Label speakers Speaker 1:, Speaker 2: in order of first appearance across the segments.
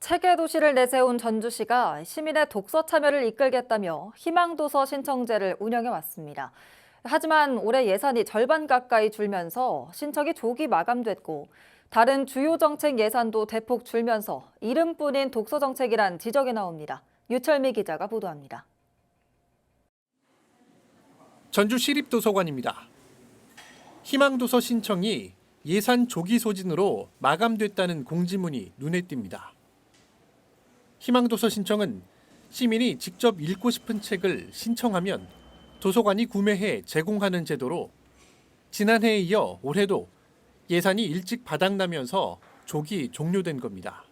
Speaker 1: 체계 도시를 내세운 전주시가 시민의 독서 참여를 이끌겠다며 희망도서 신청제를 운영해 왔습니다. 하지만 올해 예산이 절반 가까이 줄면서 신청이 조기 마감됐고 다른 주요 정책 예산도 대폭 줄면서 이름뿐인 독서 정책이란 지적이 나옵니다. 유철미 기자가 보도합니다.
Speaker 2: 전주 시립도서관입니다. 희망도서 신청이 예산 조기 소진으로 마감됐다는 공지문이 눈에 띕니다. 희망도서 신청은 시민이 직접 읽고 싶은 책을 신청하면 도서관이 구매해 제공하는 제도로 지난해에 이어 올해도 예산이 일찍 바닥나면서 조기 종료된 겁니다.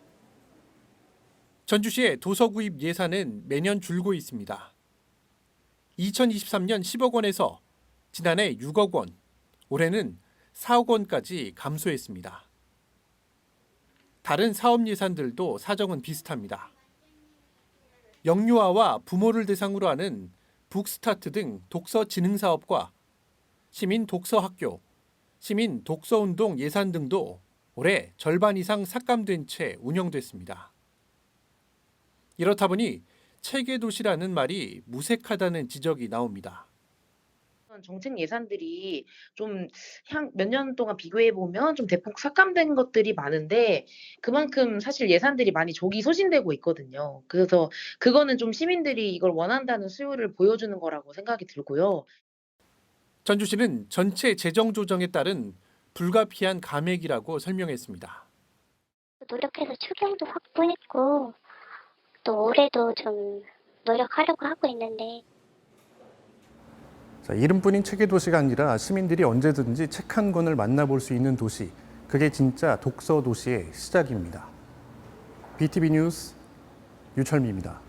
Speaker 2: 전주시의 도서 구입 예산은 매년 줄고 있습니다. 2023년 10억 원에서 지난해 6억 원, 올해는 4억 원까지 감소했습니다. 다른 사업 예산들도 사정은 비슷합니다. 영유아와 부모를 대상으로 하는 북스타트 등 독서 진흥 사업과 시민 독서 학교, 시민 독서 운동 예산 등도 올해 절반 이상 삭감된 채 운영됐습니다. 이렇다 보니 체계 도시라는 말이 무색하다는 지적이 나옵니다.
Speaker 3: 정책 예산들이 좀몇년 동안 비교해 보면 좀 대폭 삭감된 것들이 많은데 그만큼 사실 예산들이 많이 조기 소진되고 있거든요. 그래서 그거는 좀 시민들이 이걸 원한다는 수요를 보여주는 거라고 생각이 들고요.
Speaker 2: 전주시는 전체 재정 조정에 따른 불가피한 감액이라고 설명했습니다.
Speaker 4: 노력해서 추경도 확보했고 또 올해도 좀 노력하려고 하고 있는데
Speaker 5: 자, 이름뿐인 책의 도시가 아니라 시민들이 언제든지 책 한 권을 만나볼 수 있는 도시. 그게 진짜 독서 도시의 시작입니다. BTV 뉴스 유철미입니다.